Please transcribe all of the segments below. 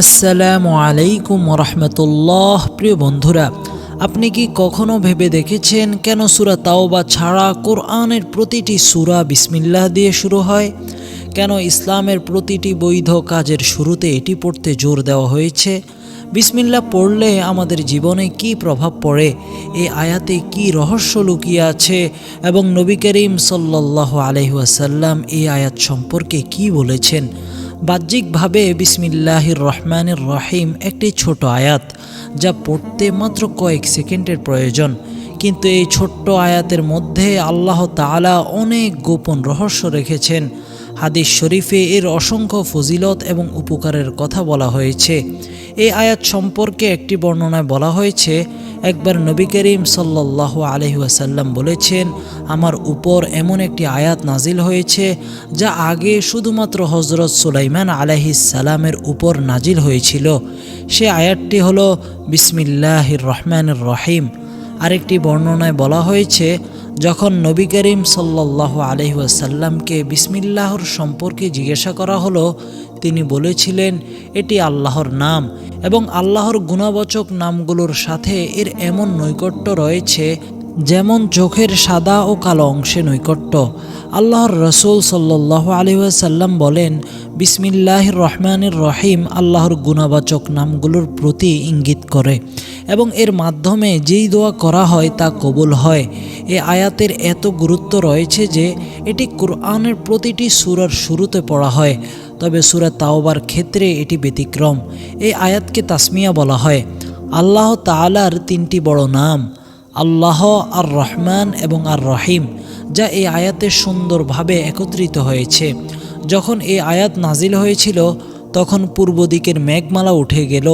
আসসালামু আলাইকুম রহমতুল্লাহ প্রিয় বন্ধুরা, আপনি কি কখনো ভেবে দেখেছেন কেন সুরা তাওবা ছাড়া কোরআনের প্রতিটি সুরা বিসমিল্লাহ দিয়ে শুরু হয়? কেন ইসলামের প্রতিটি বৈধ কাজের শুরুতে এটি পড়তে জোর দেওয়া হয়েছে? বিসমিল্লাহ পড়লে আমাদের জীবনে কি প্রভাব পড়ে? এই আয়াতে কি রহস্য লুকিয়ে আছে? এবং নবী করিম সাল্লাহ আলহাসাল্লাম এই আয়াত সম্পর্কে কি বলেছেন? বাহ্যিকভাবে বিসমিল্লাহির রহমানের রহিম একটি ছোট আয়াত, যা পড়তে মাত্র কয়েক সেকেন্ডের প্রয়োজন। কিন্তু এই ছোট্ট আয়াতের মধ্যে আল্লাহ তাআলা অনেক গোপন রহস্য রেখেছেন। হাদিস শরীফে এর অসংখ্য ফজিলত এবং উপকারের কথা বলা হয়েছে। এই আয়াত সম্পর্কে একটি বর্ণনায় বলা হয়েছে একবার নবী করিম সাল্লাহ আলহিহাসাল্লাম বলেছেন, আমার উপর এমন একটি আয়াত নাজিল হয়েছে, যা আগে শুধুমাত্র হজরত সুলাইমান আলাইহিসালামের উপর নাজিল হয়েছিল। সে আয়াতটি হলো, বিসমিল্লাহির রহমানুর রহিম। আরেকটি বর্ণনায় বলা হয়েছে, যখন নবী করিম সাল্লাহ আলহিহাসাল্লামকে বিসমিল্লাহর সম্পর্কে জিজ্ঞাসা করা হলো তিনি বলেছিলেন, এটি আল্লাহর নাম এবং আল্লাহর গুণাবচক নামগুলোর সাথে এর এমন নৈকট্য রয়েছে যেমন চোখের সাদা ও কালো অংশে নৈকট্য। আল্লাহর রসুল সাল্লাহ আলহাসাল্লাম বলেন বিসমিল্লাহ রহমানের রহিম আল্লাহর গুণাবাচক নামগুলোর প্রতি ইঙ্গিত করে। এবং এর মাধ্যমে যেই দোয়া করা হয় তা কবুল হয়। এ আয়াতের এত গুরুত্ব রয়েছে যে এটি কোরআনের প্রতিটি সুরার শুরুতে পড়া হয়, তবে সুরা তাওবার ক্ষেত্রে এটি ব্যতিক্রম। এই আয়াতকে তাসমিয়া বলা হয়, আল্লাহ তালার তিনটি বড় নাম, আল্লাহ আর রহমান এবং আর রহিম যা এই আয়াতে সুন্দরভাবে একত্রিত হয়েছে। যখন এই আয়াত নাজিল হয়েছিল, তখন পূর্ব দিকের মেঘমালা উঠে গেল,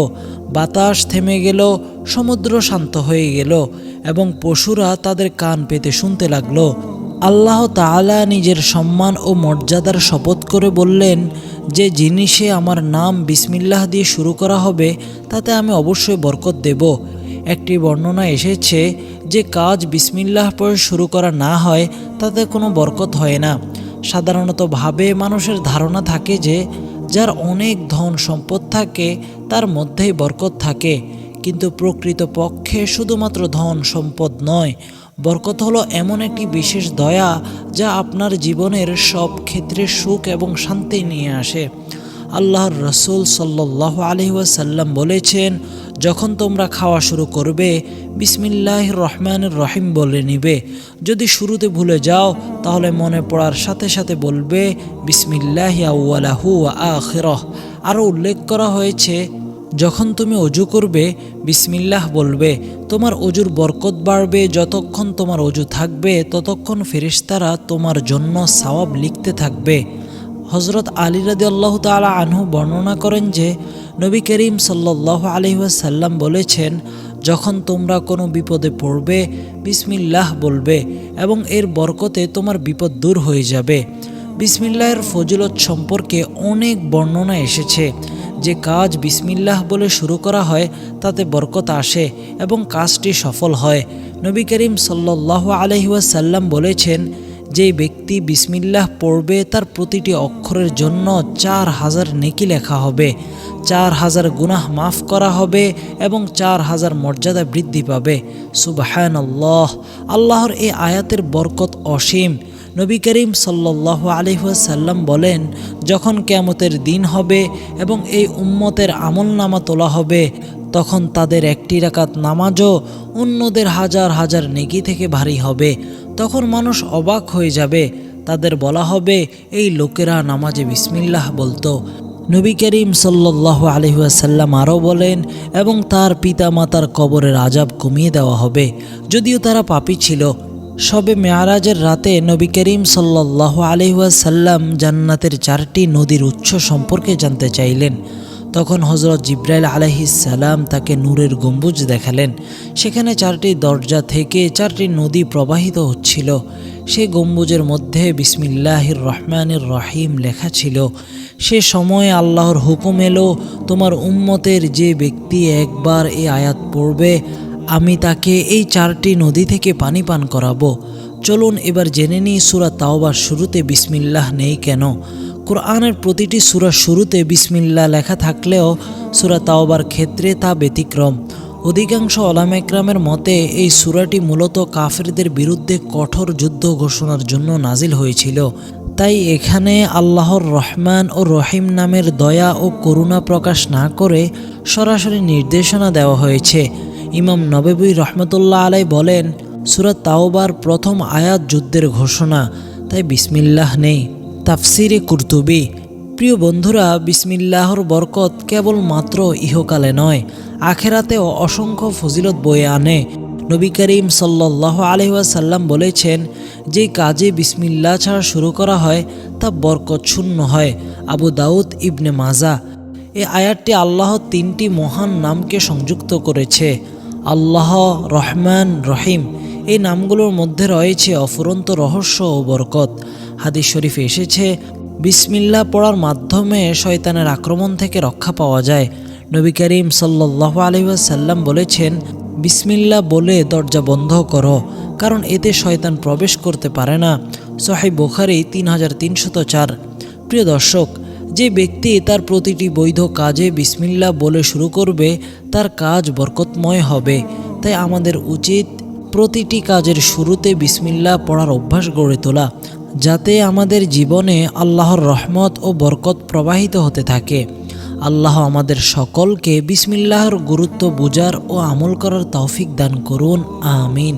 বাতাস থেমে গেল সমুদ্র শান্ত হয়ে গেল এবং পশুরা তাদের কান পেতে শুনতে লাগল। আল্লাহ তাআলা নিজের সম্মান ও মর্যাদার শপথ করে বললেন, যে জিনিসে আমার নাম বিসমিল্লাহ দিয়ে শুরু করা হবে, তাতে আমি অবশ্যই বরকত দেব। একটি বর্ণনা এসেছে যে কাজ বিসমিল্লাহ পরে শুরু করা না হয়, তাতে কোনো বরকত হয় না। সাধারণত ভাবে মানুষের ধারণা থাকে যে, যার অনেক ধন সম্পদ থাকে, তার মধ্যেই বরকত থাকে। কিন্তু প্রকৃত পক্ষে শুধুমাত্র ধন সম্পদ নয়, বরকত হলো এমন একটি বিশেষ দয়া যা আপনার জীবনের সব ক্ষেত্রে সুখ এবং শান্তি নিয়ে আসে। আল্লাহর রসুল সাল্লাহ আলহিউসাল্লাম বলেছেন, যখন তোমরা খাওয়া শুরু করবে বিসমিল্লাহ রহমানুর রহিম বলে নিবে। যদি শুরুতে ভুলে যাও, তাহলে মনে পড়ার সাথে সাথে বলবে, বিসমিল্লাহ আউ্লাহু আখিরহ। আরও উল্লেখ করা হয়েছে যখন তুমি অজু করবে, বিসমিল্লাহ বলবে, তোমার অজুর বরকত বাড়বে, যতক্ষণ তোমার অজু থাকবে, ততক্ষণ ফেরিস্তারা তোমার জন্য সওয়াব লিখতে থাকবে। হজরত আলী রাদি আল্লাহ তালা আনহু বর্ণনা করেন যে, নবী করিম সাল্লাহ আলহিহাসাল্লাম বলেছেন, যখন তোমরা কোনো বিপদে পড়বে, বিসমিল্লাহ বলবে এবং এর বরকতে তোমার বিপদ দূর হয়ে যাবে। বিসমিল্লাহের ফজিলত সম্পর্কে অনেক বর্ণনা এসেছে। যে কাজ বিসমিল্লাহ বলে শুরু করা হয়, তাতে বরকত আসে এবং কাজটি সফল হয়। নবী করিম সাল্লাহ আলহিউসাল্লাম বলেছেন যে ব্যক্তি বিসমিল্লাহ পড়বে, তার প্রতিটি অক্ষরের জন্য চার হাজার নেকি লেখা হবে, চার হাজার গুনাহ মাফ করা হবে এবং চার হাজার মর্যাদা বৃদ্ধি পাবে। সুবাহান আল্লাহ আল্লাহর এই আয়াতের বরকত অসীম। নবী করিম সাল্লাহ আলহাসাল্লাম বলেন, যখন কেয়ামতের দিন হবে এবং এই উম্মতের আমল নামা তোলা হবে, তখন তাদের একটি রাকাত নামাজও অন্যদের হাজার হাজার নেকি থেকে ভারী হবে। তখন মানুষ অবাক হয়ে যাবে। তাদের বলা হবে, এই লোকেরা নামাজে বিসমিল্লাহ বলতো। নবী করিম সাল্লাহ আলহাসাল্লাম আরও বলেন, এবং তার পিতা মাতার কবরের আজাব কমিয়ে দেওয়া হবে। যদিও তারা পাপি ছিল সবে মেয়ারাজের রাতে নবী করিম সাল্লাহ আলহাসাল্লাম জান্নাতের চারটি নদীর উৎস সম্পর্কে জানতে চাইলেন। তখন হজরত জিব্রাইল আলহিসাল্লাম তাকে নূরের গম্বুজ দেখালেন। সেখানে চারটি দরজা থেকে চারটি নদী প্রবাহিত হচ্ছিল। সে গম্বুজের মধ্যে বিসমিল্লাহির রহমানির রহিম লেখা ছিল, সে সময়ে আল্লাহর হুকুম এলো, তোমার উম্মতের যে ব্যক্তি একবার এই আয়াত পড়বে আমি তাকে এই চারটি নদী থেকে পানি পান করাবো। চলুন এবার জেনে নিই সুরা তাওবার শুরুতে বিসমিল্লাহ নেই কেন? কোরআনের প্রতিটি সুরার শুরুতে বিসমিল্লা লেখা থাকলেও সুরা তাওবার ক্ষেত্রে তা ব্যতিক্রম। অধিকাংশ অলামেকরামের মতে, এই সুরাটি মূলত কাফেরদের বিরুদ্ধে কঠোর যুদ্ধ ঘোষণার জন্য নাজিল হয়েছিল। তাই এখানে আল্লাহর রহমান ও রহিম নামের দয়া ও করুণা প্রকাশ না করে সরাসরি নির্দেশনা দেওয়া হয়েছে। ইমাম নবেবী রহমতুল্লাহ আলাই বলেন সুরাত তাওবার প্রথম আয়াত যুদ্ধের ঘোষণা, তাই বিসমিল্লাহ নেই। তাফসিরে কুর্তুবি, প্রিয় বন্ধুরা, বিসমিল্লাহর বরকত কেবলমাত্র ইহকালে নয়, আখেরাতেও অসংখ্য ফজিলত বয়ে আনে। নবী করিম সাল্লাহ আলহাসাল্লাম বলেছেন, যে কাজে বিসমিল্লা ছাড়া শুরু করা হয়, তা বরকত শূন্য হয়, আবু দাউদ ইবনে মাজা। এই আয়াতটি আল্লাহ তিনটি মহান নামকে সংযুক্ত করেছে। আল্লাহ রহমান রহিম। এই নামগুলোর মধ্যে রয়েছে অফুরন্ত রহস্য ও বরকত। হাদিস শরীফে এসেছে, বিসমিল্লা পড়ার মাধ্যমে শয়তানের আক্রমণ থেকে রক্ষা পাওয়া যায়। নবী করিম সাল্লাহ আলহিসাল্লাম বলেছেন, বিসমিল্লা বলে দরজা বন্ধ করো, কারণ এতে শয়তান প্রবেশ করতে পারে না। সোহাই বোখারি তিন হাজার তিনশত চার। প্রিয় দর্শক, যে ব্যক্তি তার প্রতিটি বৈধ কাজে বিসমিল্লা বলে শুরু করবে তার কাজ বরকতময় হবে। তাই আমাদের উচিত প্রতিটি কাজের শুরুতে বিসমিল্লা পড়ার অভ্যাস গড়ে তোলা, যাতে আমাদের জীবনে আল্লাহর রহমত ও বরকত প্রবাহিত হতে থাকে। আল্লাহ আমাদের সকলকে বিসমিল্লাহর গুরুত্ব বোঝার ও আমল করার তৌফিক দান করুন। আমিন।